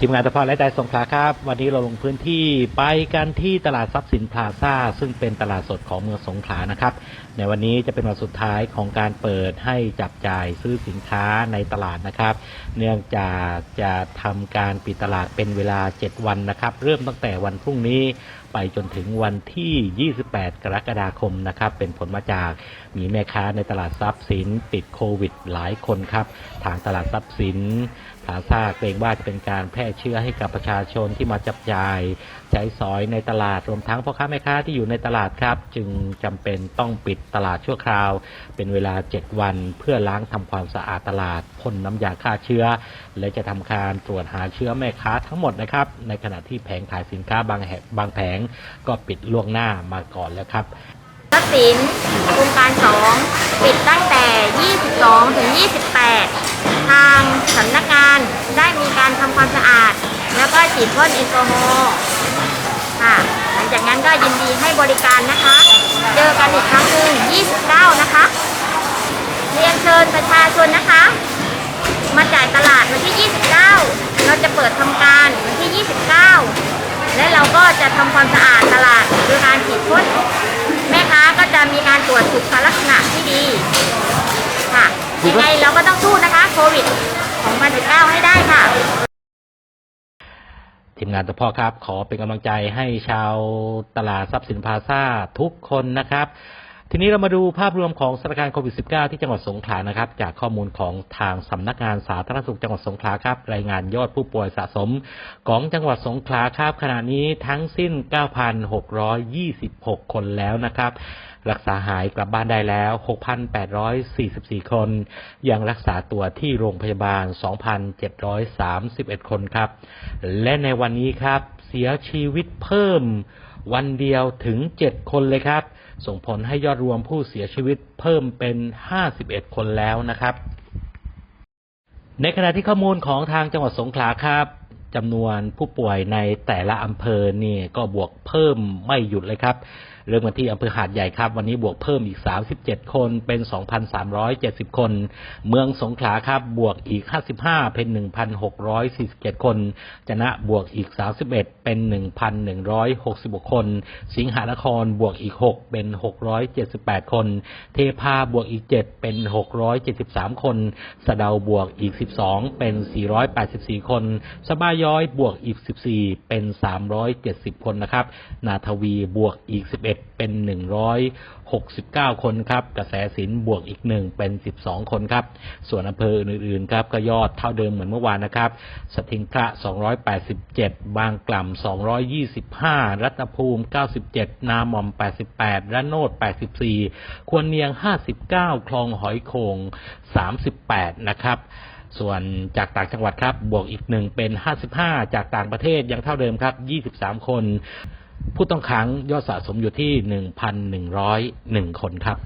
ทีมงานตะพอและใจสงขลาครับ วันนี้เราลงพื้นที่ไปกันที่ตลาดทรัพย์สินพลาซ่า ซึ่งเป็นตลาดสดของเมืองสงขลานะครับ ในวันนี้จะเป็นวันสุดท้ายของการเปิดให้จับจ่ายซื้อสินค้าในตลาดนะครับ เนื่องจากจะทำการปิดตลาดเป็นเวลา 7 วันนะครับ เริ่มตั้งแต่วันพรุ่งนี้ไปจนถึงวันที่ 28 กรกฎาคมนะครับ เป็นผลมาจากมีแม่ค้าในตลาดทรัพย์สินติดโควิด หลายคนครับ ทางตลาดทรัพย์สินพลาซ่าเกรงว่าจะเป็นการแพร่เชื้อให้กับประชาชนที่มาจับจ่ายใช้สอยในตลาดรวมทั้งพ่อค้าแม่ค้าที่อยู่ในตลาดครับ จึงจำเป็นต้องปิดตลาดชั่วคราว เป็นเวลา 7 วัน เพื่อล้างทำความสะอาดตลาดพ่นน้ำยาฆ่าเชื้อ และจะทำการตรวจหาเชื้อแม่ค้าทั้งหมดนะครับ ในขณะที่แผงขายสินค้าบางแห่งบางแผงก็ปิดล่วงหน้ามาก่อนแล้วครับทรัพย์สินโครงการ 2 ปิดตั้งแต่ 22 ถึง 28 ทางสำนักงาน ได้มีการทำความสะอาด แล้วก็ฉีดพ่นแอลกอฮอล์ค่ะหลังจากนั้นก็ยินดีให้บริการนะคะ เจอกันอีกครั้งหนึ่ง29 นะคะ เรียนเชิญประชาชนนะคะ มาจ่ายตลาดวันที่ 29 เราจะเปิดทำการวันที่ 29 และเราก็จะทำความสะอาดตลาดโดยการฉีดพ่นแม่ค้าก็จะมีการตรวจสุขลักษณะที่ดีค่ะยังไงเราก็ต้องสู้นะคะโควิด 2019 ให้ได้ค่ะ ทีมงานตัวพ่อครับ ขอเป็นกำลังใจให้ชาวตลาดทรัพย์สินพาซาทุกคนนะครับ ทีนี้เรามาดูภาพรวมของสถานการณ์โควิด -19 ที่จังหวัดสงขลานะครับ จากข้อมูลของทางสำนักงานสาธารณสุขจังหวัดสงขลาครับ รายงานยอดผู้ป่วยสะสมของจังหวัดสงขลาครับขณะนี้ทั้งสิ้น 9,626 คนแล้วนะครับ รักษาหายกลับบ้านได้แล้ว 6,844 คน ยังรักษาตัวที่โรงพยาบาล 2,731 คนครับ และในวันนี้ครับ เสียชีวิตเพิ่มวันเดียวถึง 7 คนเลยครับ ส่งผลให้ยอดรวมผู้เสียชีวิตเพิ่มเป็น 51 คนแล้วนะครับ ในขณะที่ข้อมูลของทางจังหวัดสงขลาครับจำนวนผู้ป่วยในแต่ละอำเภอเนี่ก็บวกเพิ่มไม่หยุดเลยครับ เริ่มกันที่อำเภอหาดใหญ่ครับ วันนี้บวกเพิ่มอีก 37 คนเป็น 2,370 คน เมืองสงขลาครับบวกอีก 55 เป็น 1,647 คน จนะบวกอีก 31 เป็น 1,166 คน สิงหานครบวกอีก 6 เป็น 678 คน เทพาบวกอีก 7 เป็น 673 คนสะเดาบวกอีก 12 เป็น 484 คน สบาย้อยบวกอีก 14 เป็น 370 คนนะครับ นาทวีบวกอีก 11เป็น 169 คนครับ กระแสสินบวกอีก 1 เป็น 12 คนครับ ส่วนอำเภออื่นๆครับก็ยอดเท่าเดิมเหมือนเมื่อวานนะครับ สถิงพระ 287 บางกล่ำ 225 รัตนภูมิ 97 นาหม่อม 88 ระโนด 84 ควรเนียง 59 คลองหอยโขง 38 นะครับส่วนจากต่างจังหวัดครับ บวกอีกหนึ่งเป็น 55 จากต่างประเทศยังเท่าเดิมครับ 23 คน ผู้ต้องขังยอดสะสมอยู่ที่ 1,101 คนครับ